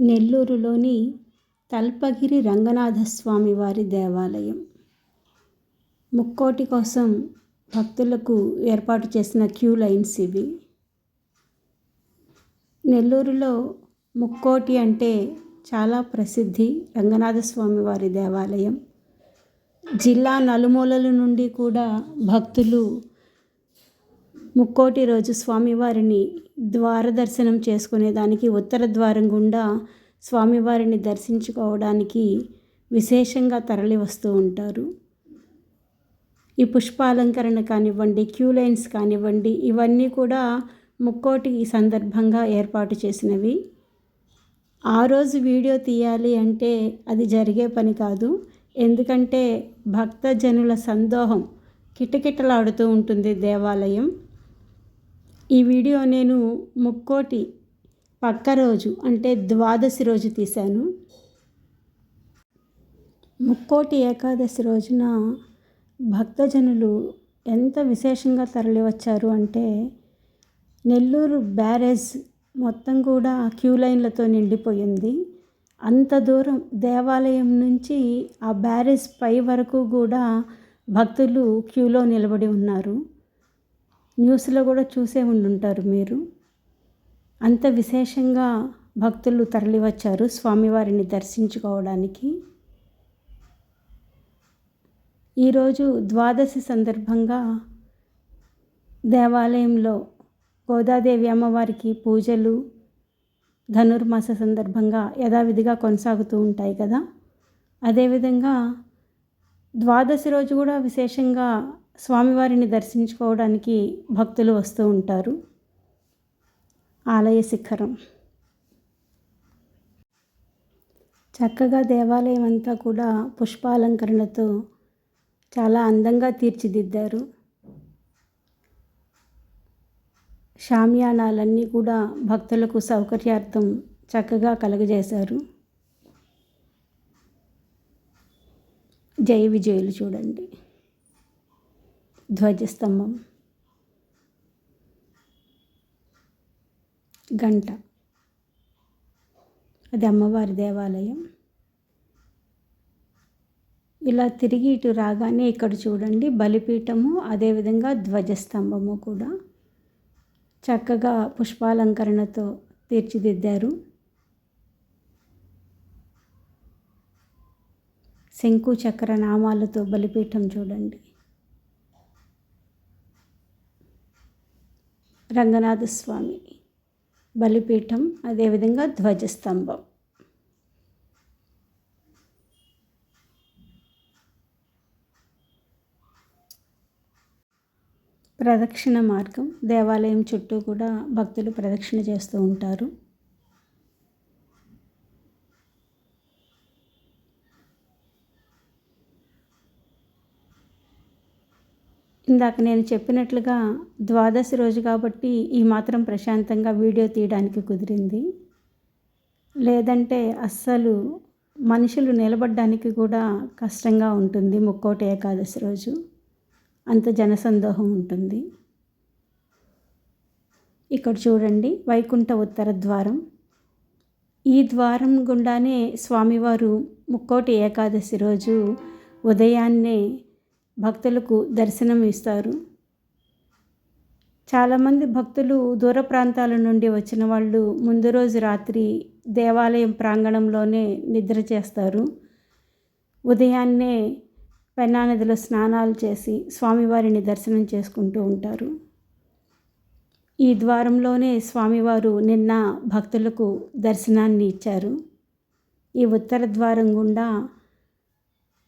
నెల్లూరులోని తల్పగిరి రంగనాథస్వామి వారి దేవాలయం. ముక్కోటి కోసం భక్తులకు ఏర్పాటు చేసిన క్యూ లైన్స్ ఇవి. నెల్లూరులో ముక్కోటి అంటే చాలా ప్రసిద్ధి రంగనాథస్వామి వారి దేవాలయం. జిల్లా నలుమూలల నుండి కూడా భక్తులు ముక్కోటి రోజు స్వామివారిని ద్వార దర్శనం చేసుకునేదానికి ఉత్తర ద్వారం గుండా స్వామివారిని దర్శించుకోవడానికి విశేషంగా తరలి వస్తూ ఉంటారు. ఈ పుష్పాలంకరణ కానివ్వండి క్యూ లైన్స్ కానివ్వండి ఇవన్నీ కూడా ముక్కోటి సందర్భంగా ఏర్పాటు చేసినవి. ఆ రోజు వీడియో తీయాలి అంటే అది జరిగే పని కాదు. ఎందుకంటే భక్తజనుల సందోహం కిటకిటలాడుతూ ఉంటుంది దేవాలయం. ఈ వీడియో నేను ముక్కోటి పక్క రోజు అంటే ద్వాదశి రోజు తీశాను. ముక్కోటి ఏకాదశి రోజున భక్తజనులు ఎంత విశేషంగా తరలివచ్చారు అంటే నెల్లూరు బ్యారేజ్ మొత్తం కూడా క్యూ లైన్లతో నిండిపోయింది. అంత దూరం దేవాలయం నుంచి ఆ బ్యారేజ్ పై వరకు కూడా భక్తులు క్యూలో నిలబడి ఉన్నారు. న్యూస్లో కూడా చూసే ఉండుంటారు మీరు. అంత విశేషంగా భక్తులు తరలివచ్చారు స్వామివారిని దర్శించుకోవడానికి. ఈరోజు ద్వాదశి సందర్భంగా దేవాలయంలో గోదాదేవి అమ్మవారికి పూజలు ధనుర్మాస సందర్భంగా యథావిధిగా కొనసాగుతూ ఉంటాయి కదా. అదేవిధంగా ద్వాదశి రోజు కూడా విశేషంగా స్వామివారిని దర్శించుకోవడానికి భక్తులు వస్తూ ఉంటారు. ఆలయ శిఖరం. చక్కగా దేవాలయం అంతా కూడా పుష్పాలంకరణతో చాలా అందంగా తీర్చిదిద్దారు. షామియానాలన్నీ కూడా భక్తులకు సౌకర్యార్థం చక్కగా కలగజేశారు. జయ విజయులు చూడండి. ధ్వజస్తంభం. గంట. అది అమ్మవారి దేవాలయం. ఇలా తిరిగి ఇటు రాగానే ఇక్కడ చూడండి బలిపీఠము అదేవిధంగా ధ్వజస్తంభము కూడా. చక్కగా పుష్పాలంకరణతో తీర్చిదిద్దారు. శంకు చక్ర నామాలతో బలిపీఠం చూడండి. రంగనాథస్వామి. బలిపీఠం అదేవిధంగా ధ్వజస్తంభం. ప్రదక్షిణ మార్గం దేవాలయం చుట్టూ కూడా భక్తులు ప్రదక్షిణ చేస్తూ ఉంటారు. ఇందాక నేను చెప్పినట్లుగా ద్వాదశి రోజు కాబట్టి ఈ మాత్రం ప్రశాంతంగా వీడియో తీయడానికి కుదిరింది. లేదంటే అస్సలు మనుషులు నిలబడడానికి కూడా కష్టంగా ఉంటుంది ముక్కోటి ఏకాదశి రోజు. అంత జనసందోహం ఉంటుంది. ఇక్కడ చూడండి వైకుంఠ ఉత్తర ద్వారం. ఈ ద్వారం గుండానే స్వామివారు ముక్కోటి ఏకాదశి రోజు ఉదయాన్నే భక్తులకు దర్శనం ఇస్తారు. చాలామంది భక్తులు దూర ప్రాంతాల నుండి వచ్చిన వాళ్ళు ముందు రోజు రాత్రి దేవాలయం ప్రాంగణంలోనే నిద్ర చేస్తారు. ఉదయాన్నే పెన్నా నదిలో స్నానాలు చేసి స్వామివారిని దర్శనం చేసుకుంటూ ఉంటారు. ఈ ద్వారంలోనే స్వామివారు నిన్న భక్తులకు దర్శనాన్ని ఇచ్చారు. ఈ ఉత్తర ద్వారం గుండా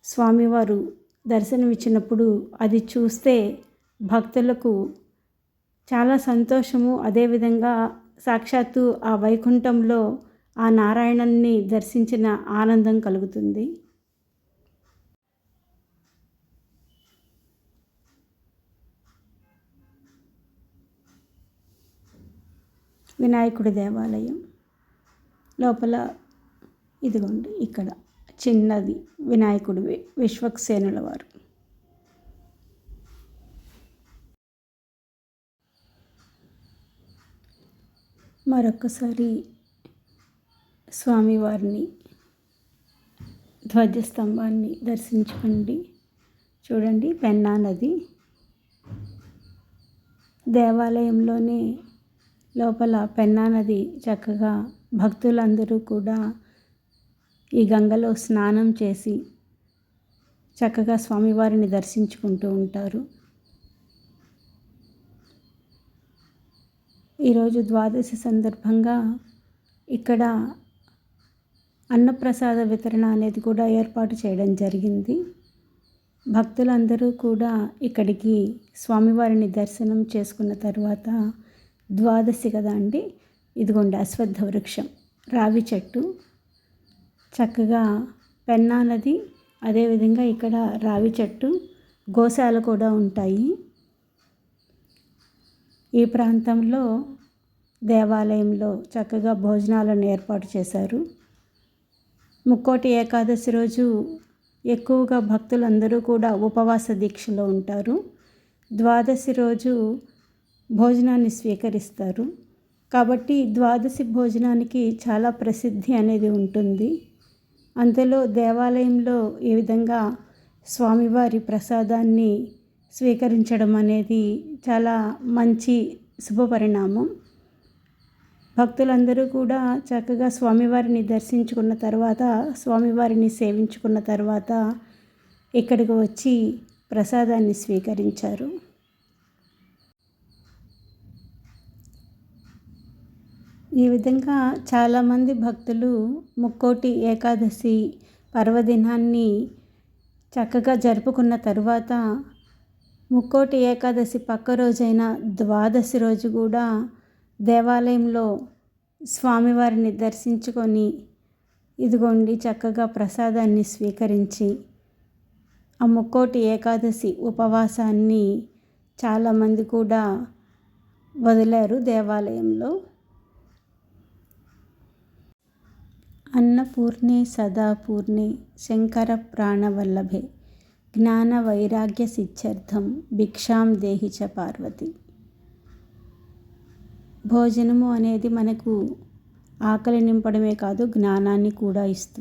స్వామివారు దర్శనం ఇచ్చినప్పుడు అది చూస్తే భక్తులకు చాలా సంతోషము. అదేవిధంగా సాక్షాత్తు ఆ వైకుంఠంలో ఆ నారాయణన్ని దర్శించిన ఆనందం కలుగుతుంది. వినాయకుడి దేవాలయం లోపల ఇదిగోండి ఇక్కడ. చిన్నది వినాయకుడు విశ్వక్సేనుల వారు మరొకసారి స్వామివారిని ధ్వజస్తంభాన్ని దర్శించుకోండి. చూడండి పెన్నా నది దేవాలయంలోనే లోపల పెన్నా నది చక్కగా భక్తులందరూ కూడా ఈ గంగలో స్నానం చేసి చక్కగా స్వామివారిని దర్శించుకుంటూ ఉంటారు. ఈరోజు ద్వాదశి సందర్భంగా ఇక్కడ అన్నప్రసాద వితరణ అనేది కూడా ఏర్పాటు చేయడం జరిగింది. భక్తులందరూ కూడా ఇక్కడికి స్వామివారిని దర్శనం చేసుకున్న తర్వాత ద్వాదశి కదా అండి? ఇదిగోండి అశ్వత్థ వృక్షం రావి చెట్టు. చక్కగా పెన్నా నది అదేవిధంగా ఇక్కడ రావి చెట్టు గోశాల కూడా ఉంటాయి. ఈ ప్రాంతంలో దేవాలయంలో చక్కగా భోజనాలను ఏర్పాటు చేశారు. ముక్కోటి ఏకాదశి రోజు ఎక్కువగా భక్తులందరూ కూడా ఉపవాస దీక్షలో ఉంటారు. ద్వాదశి రోజు భోజనాన్ని స్వీకరిస్తారు. కాబట్టి ద్వాదశి భోజనానికి చాలా ప్రసిద్ధి అనేది ఉంటుంది. అంతలో దేవాలయంలో ఈ విధంగా స్వామివారి ప్రసాదాన్ని స్వీకరించడం అనేది చాలా మంచి శుభపరిణామం భక్తులందరూ కూడా చక్కగా స్వామివారిని దర్శించుకున్న తర్వాత స్వామివారిని సేవించుకున్న తర్వాత ఇక్కడికి వచ్చి ప్రసాదాన్ని స్వీకరించారు. ఈ విధంగా చాలామంది భక్తులు ముక్కోటి ఏకాదశి పర్వదినాన్ని చక్కగా జరుపుకున్న తరువాత ముక్కోటి ఏకాదశి పక్క రోజైన ద్వాదశి రోజు కూడా దేవాలయంలో స్వామివారిని దర్శించుకొని ఇదిగోండి చక్కగా ప్రసాదాన్ని స్వీకరించి ఆ ముక్కోటి ఏకాదశి ఉపవాసాన్ని చాలామంది కూడా వదిలారు దేవాలయంలో. అన్నపూర్ణే సదాపూర్ణే శంకర ప్రాణవల్లభే జ్ఞాన వైరాగ్య సిద్ధ్యర్థం భిక్షాం దేహి చ పార్వతి. భోజనము అనేది మనకు ఆకలి నింపడమే కాదు జ్ఞానాన్ని కూడా ఇస్తుంది.